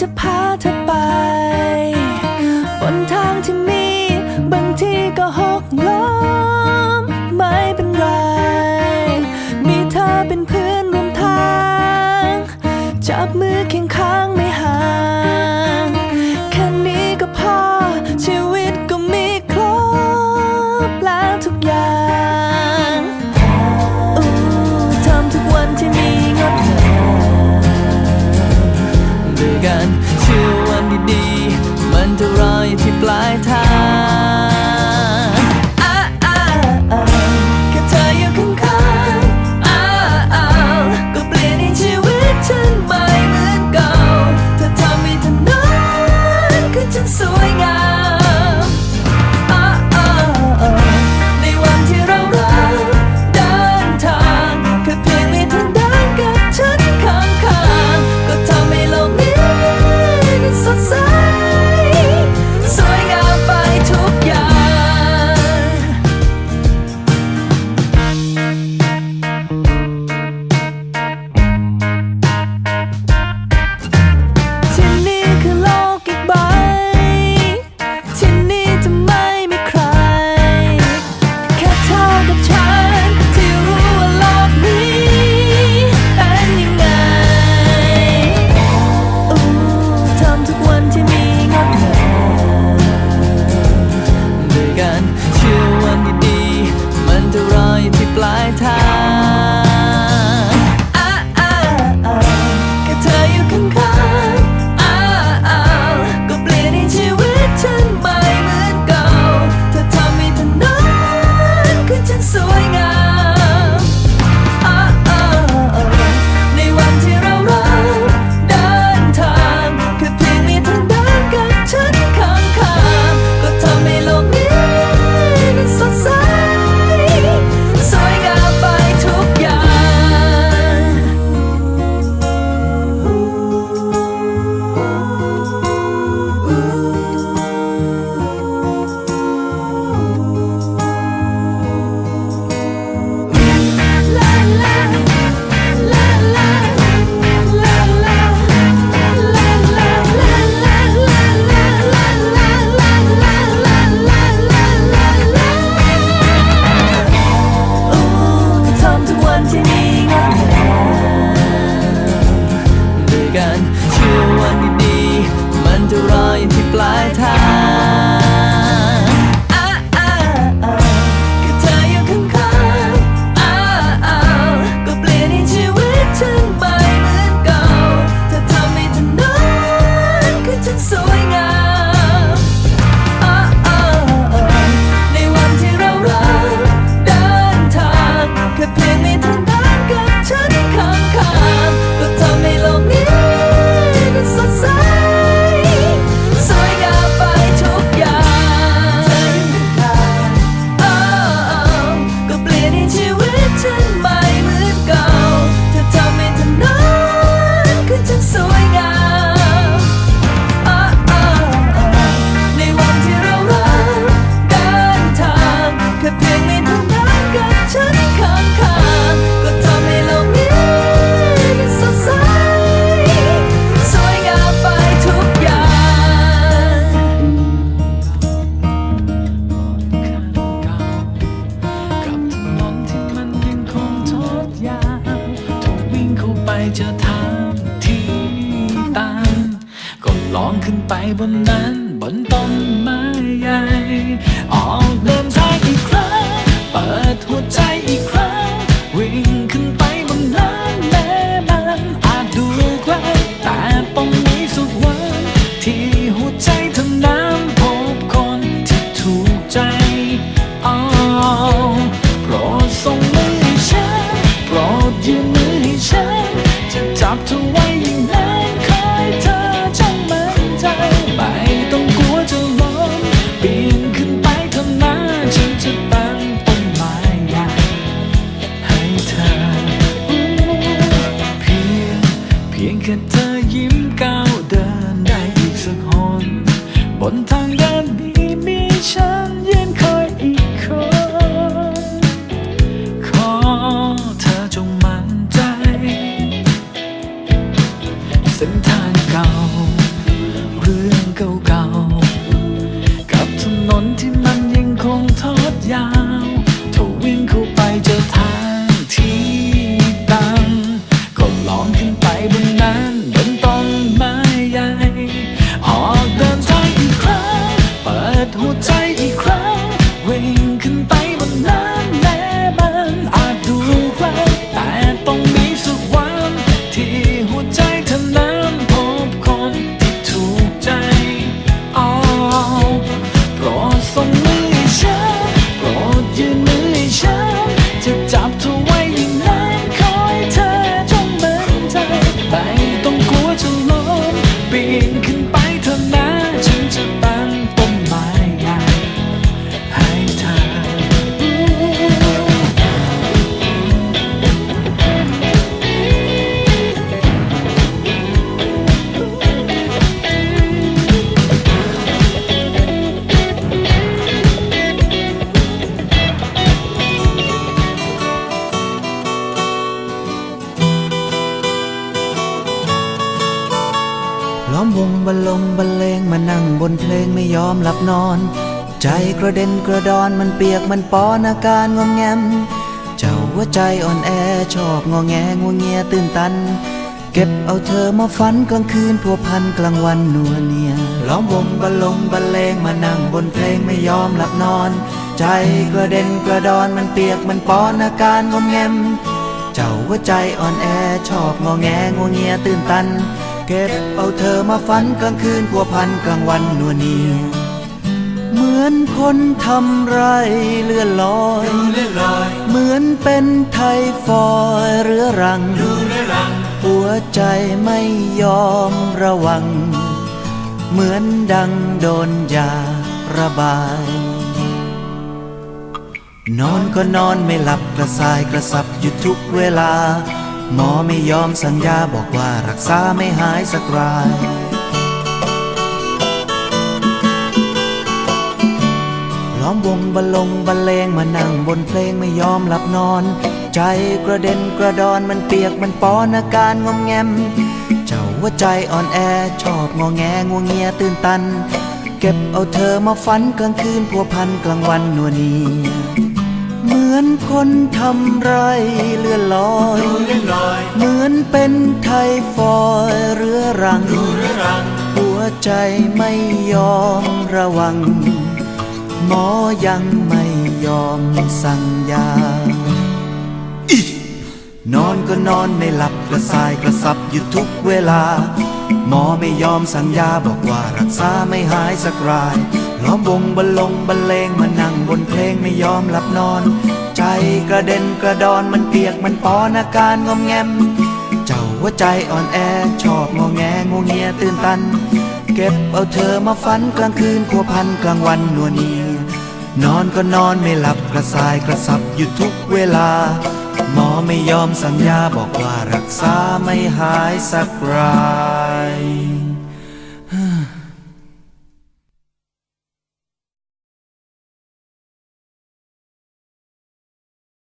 จะพาเธอไป ที่ปลายทาง จะทำที่ตามก็ลองขึ้นไปบนนั้นบนต้นไม้ใหญ่ ออกเดินทางอีกครั้งเปิดหัวใจอีก จับเธอไว้อย่างนั้นคอยเธอจงมั่นใจ ไม่ต้องกลัวจะล้มปีนขึ้นไปทำมาฉันจะตั้งต้นไม้ใหญ่ให้เธอ เพียงเพียงแค่เธอยิ้มก้าวเดินได้อีกสักหนบนทางเดินนี้มีฉัน ส่งมือให้ฉัน ล้อมวงบรรลงบรรเลงมานั่งบนเพลงไม่ยอมหลับนอน ใจกระเด็นกระดอนมันเปียกมันปอนอาการงอมแงม เจ้าหัวใจอ่อนแอชอบงอแงงัวเงียตื่นตัน เก็บเอาเธอมาฝันกลางคืนพัวพันกลางวันนัวเนียล้อมวงบรรลงบรรเลงมานั่งบนเพลงไม่ยอมหลับนอน ใจกระเด็นกระดอนมันเปียกมันปอนอาการงอมแงม เจ้าหัวใจอ่อนแอชอบงอแงงัวเงียตื่นตัน เก็บเอาเธอมาฝันกลางคืนพัวพันกลางวันนัวเนียเหมือนคนทำไรเลื่อนลอย เหมือนเป็นไทฟอยเรื้อรัง หัวใจไม่ยอมระวัง เหมือนดังโดนยาระบาย นอนก็นอนไม่หลับกระสายกระสับอยู่ทุกเวลา หมอไม่ยอมสัญญาบอกว่ารักษาไม่หายสักราย ล้อมวงบรรลงบรรเลงมานั่งบนเพลงไม่ยอมหลับนอน ใจกระเด็นกระดอนมันเปียกมันปอนอาการงอมแงม เจ้าหัวใจอ่อนแอชอบงอแงงัวเงียตื่นตัน เก็บเอาเธอมาฝันกลางคืนพัวพันกลางวันนัวเนีย คนทำไรเลื่อนลอย เหมือนเป็นไทฟอยเรื้อรัง หัวใจไม่ยอมระวัง หมอยังไม่ยอมสั่งยานอนก็นอนไม่หลับกระสายกระสับอยู่ทุกเวลา หมอไม่ยอมสั่งยาบอกว่ารักษาไม่หายสักราย ล้อมวงบรรลงบรรเลงมานั่งบนเพ ลงไม่ยอมหลับนอน ใจกระเด็นกระดอนมันเปียกมันปอนอาการงอมแงม เจ้าหัวใจอ่อนแอชอบงอแงงูเงียตื่นตัน เก็บเอาเธอมาฝันกลางคืนพัวพันกลางวันนัวเนียนอนก็นอนไม่หลับกระสายกระสับอยู่ทุกเวลา หมอไม่ยอมสัญญาบอกว่ารักษาไม่หายสักราย